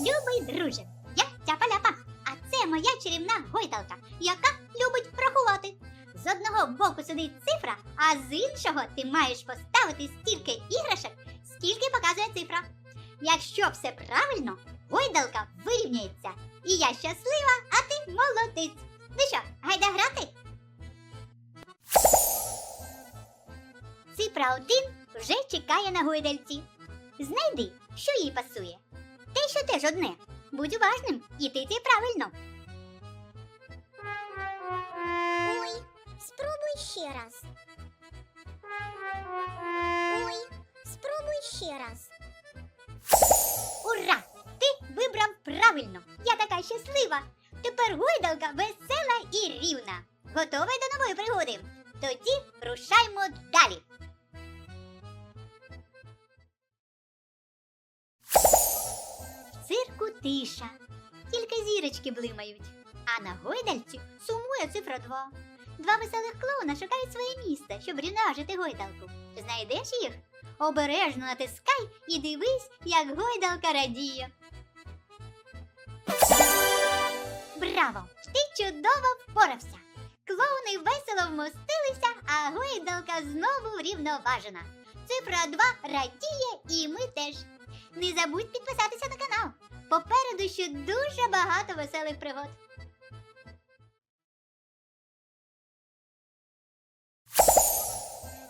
Любий друже, я тяпа-ляпа, а це моя чарівна гойдалка, яка любить рахувати. З одного боку сидить цифра, а з іншого ти маєш поставити стільки іграшок, скільки показує цифра. Якщо все правильно, гойдалка вирівняється. І я щаслива, а ти молодець. Ну що, гайда грати? Цифра один вже чекає на гойдальці. Знайди, що їй пасує. Що теж одне. Будь уважним, і ти це правильно. Ой, спробуй ще раз. Ой, спробуй ще раз. Ура! Ти вибрав правильно. Я така щаслива. Тепер гойдалка весела і рівна. Готовий до нової пригоди? Тоді рушаймо далі. Тиша. Тільки зірочки блимають. А на гойдальці сумує цифра 2. Два веселих клоуна шукають своє місце, щоб рівноважити гойдалку. Знайдеш їх? Обережно натискай і дивись, як гойдалка радіє. Браво! Ти чудово впорався! Клоуни весело вмостилися, а гойдалка знову врівноважена. Цифра 2 радіє і ми теж. Не забудь підписатися на канал. Попереду ще дуже багато веселих пригод.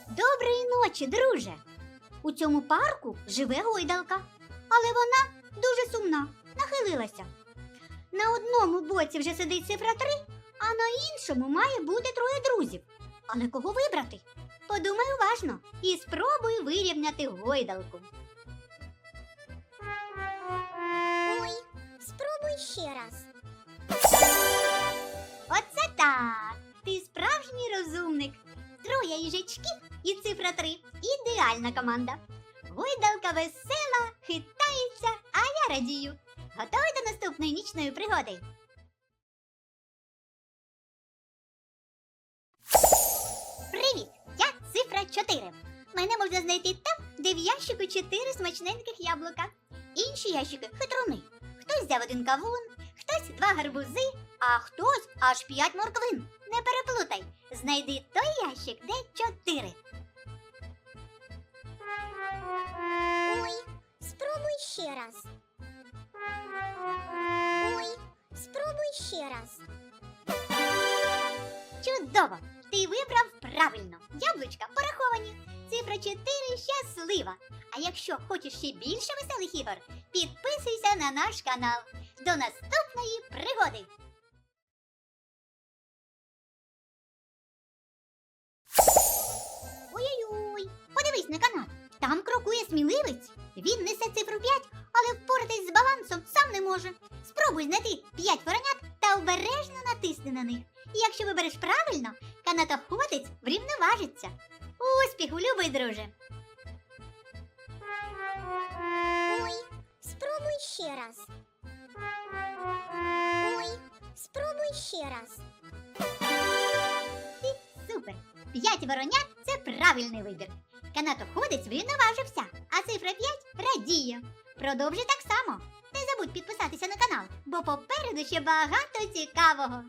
Доброї ночі, друже! У цьому парку живе гойдалка, але вона дуже сумна, нахилилася. На одному боці вже сидить цифра 3, а на іншому має бути троє друзів. Але кого вибрати? Подумай уважно і спробуй вирівняти гойдалку. Ще раз. Оце так! Ти справжній розумник. Троє їжачків і цифра 3 ідеальна команда. Гойдалка весела, хитається, а я радію. Готовий до наступної нічної пригоди? Привіт! Я цифра 4. Мене можна знайти там, де в ящику 4 смачненьких яблука. Інші ящики хитруни. Хтось взяв один кавун, хтось два гарбузи, а хтось аж п'ять морквин. Не переплутай. Знайди той ящик, де чотири. Ой, спробуй ще раз. Ой, спробуй ще раз. Чудово! Ти вибрав правильно. Яблучка пораховані. Цифра 4 щаслива. А якщо хочеш ще більше веселих ігор, підписуйся на наш канал. До наступної пригоди! Ой-ой-ой, подивись на канал. Там крокує сміливець. Він несе цифру 5, але впоратись з балансом сам не може. Спробуй знайти 5 воронят та обережно натисни на них. І якщо вибереш правильно, канатоходець врівноважиться. Успіху, любий друже! Спробуй ще раз. Ой, спробуй ще раз. Супер! П'ять воронят це правильний вибір. Канатоходець врівноважився, а цифра 5 радіє. Продовжуй так само. Не забудь підписатися на канал, бо попереду ще багато цікавого.